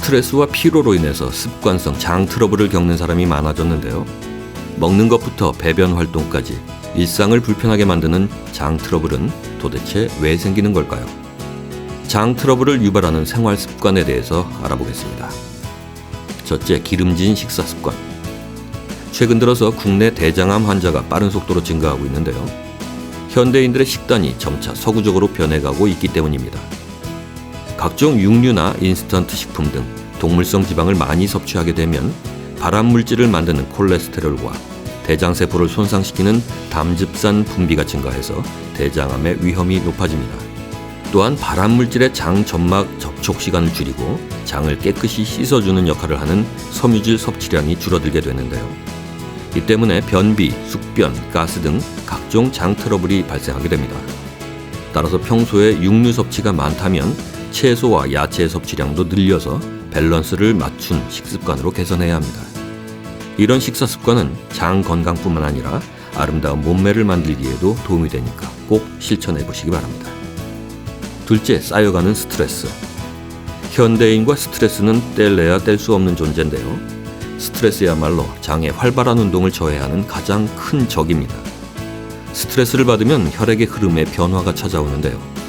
스트레스와 피로로 인해서 습관성 장 트러블을 겪는 사람이 많아졌는데요. 먹는 것부터 배변 활동까지 일상을 불편하게 만드는 장 트러블은 도대체 왜 생기는 걸까요? 장 트러블을 유발하는 생활 습관에 대해서 알아보겠습니다. 첫째, 기름진 식사 습관. 최근 들어서 국내 대장암 환자가 빠른 속도로 증가하고 있는데요. 현대인들의 식단이 점차 서구적으로 변해가고 있기 때문입니다. 각종 육류나 인스턴트 식품 등 동물성 지방을 많이 섭취하게 되면 발암 물질을 만드는 콜레스테롤과 대장세포를 손상시키는 담즙산 분비가 증가해서 대장암의 위험이 높아집니다. 또한 발암 물질의 장 점막 접촉 시간을 줄이고 장을 깨끗이 씻어주는 역할을 하는 섬유질 섭취량이 줄어들게 되는데요. 이 때문에 변비, 숙변, 가스 등 각종 장 트러블이 발생하게 됩니다. 따라서 평소에 육류 섭취가 많다면 채소와 야채 섭취량도 늘려서 밸런스를 맞춘 식습관으로 개선해야 합니다. 이런 식사 습관은 장 건강뿐만 아니라 아름다운 몸매를 만들기에도 도움이 되니까 꼭 실천해 보시기 바랍니다. 둘째, 쌓여가는 스트레스. 현대인과 스트레스는 뗄래야 뗄 수 없는 존재인데요. 스트레스야말로 장의 활발한 운동을 저해하는 가장 큰 적입니다. 스트레스를 받으면 혈액의 흐름에 변화가 찾아오는데요.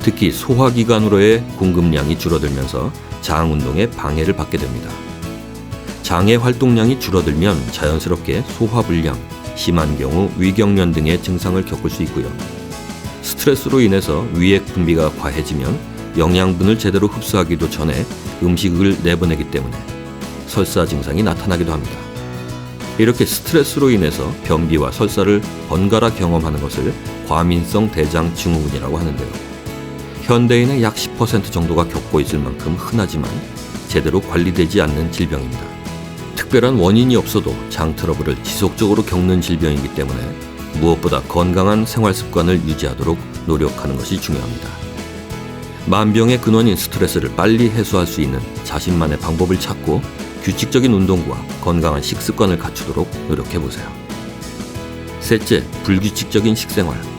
특히 소화기관으로의 공급량이 줄어들면서 장 운동에 방해를 받게 됩니다. 장의 활동량이 줄어들면 자연스럽게 소화불량, 심한 경우 위경련 등의 증상을 겪을 수 있고요. 스트레스로 인해서 위액 분비가 과해지면 영양분을 제대로 흡수하기도 전에 음식을 내보내기 때문에 설사 증상이 나타나기도 합니다. 이렇게 스트레스로 인해서 변비와 설사를 번갈아 경험하는 것을 과민성 대장 증후군이라고 하는데요. 현대인의 약 10% 정도가 겪고 있을 만큼 흔하지만 제대로 관리되지 않는 질병입니다. 특별한 원인이 없어도 장 트러블을 지속적으로 겪는 질병이기 때문에 무엇보다 건강한 생활 습관을 유지하도록 노력하는 것이 중요합니다. 만병의 근원인 스트레스를 빨리 해소할 수 있는 자신만의 방법을 찾고 규칙적인 운동과 건강한 식습관을 갖추도록 노력해 보세요. 셋째, 불규칙적인 식생활.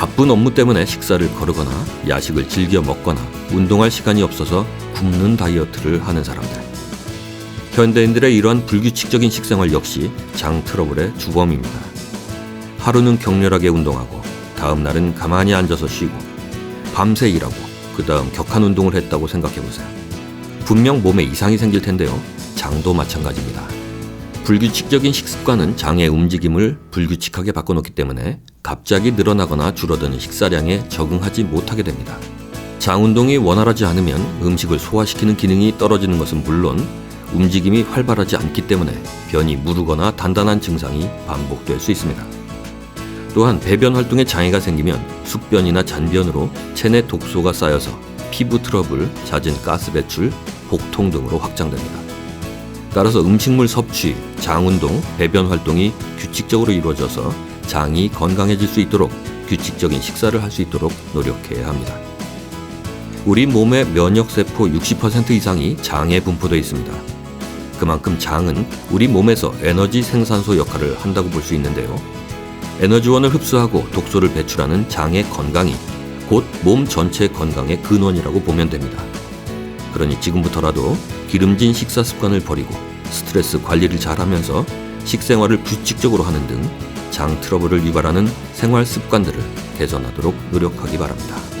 바쁜 업무 때문에 식사를 거르거나 야식을 즐겨 먹거나 운동할 시간이 없어서 굶는 다이어트를 하는 사람들. 현대인들의 이러한 불규칙적인 식생활 역시 장 트러블의 주범입니다. 하루는 격렬하게 운동하고 다음 날은 가만히 앉아서 쉬고 밤새 일하고 그 다음 격한 운동을 했다고 생각해 보세요. 분명 몸에 이상이 생길 텐데요. 장도 마찬가지입니다. 불규칙적인 식습관은 장의 움직임을 불규칙하게 바꿔놓기 때문에 갑자기 늘어나거나 줄어드는 식사량에 적응하지 못하게 됩니다. 장 운동이 원활하지 않으면 음식을 소화시키는 기능이 떨어지는 것은 물론 움직임이 활발하지 않기 때문에 변이 무르거나 단단한 증상이 반복될 수 있습니다. 또한 배변 활동에 장애가 생기면 숙변이나 잔변으로 체내 독소가 쌓여서 피부 트러블, 잦은 가스 배출, 복통 등으로 확장됩니다. 따라서 음식물 섭취, 장 운동, 배변 활동이 규칙적으로 이루어져서 장이 건강해질 수 있도록 규칙적인 식사를 할 수 있도록 노력해야 합니다. 우리 몸의 면역세포 60% 이상이 장에 분포되어 있습니다. 그만큼 장은 우리 몸에서 에너지 생산소 역할을 한다고 볼 수 있는데요. 에너지원을 흡수하고 독소를 배출하는 장의 건강이 곧 몸 전체 건강의 근원이라고 보면 됩니다. 그러니 지금부터라도 기름진 식사 습관을 버리고 스트레스 관리를 잘하면서 식생활을 규칙적으로 하는 등 장 트러블을 유발하는 생활 습관들을 개선하도록 노력하기 바랍니다.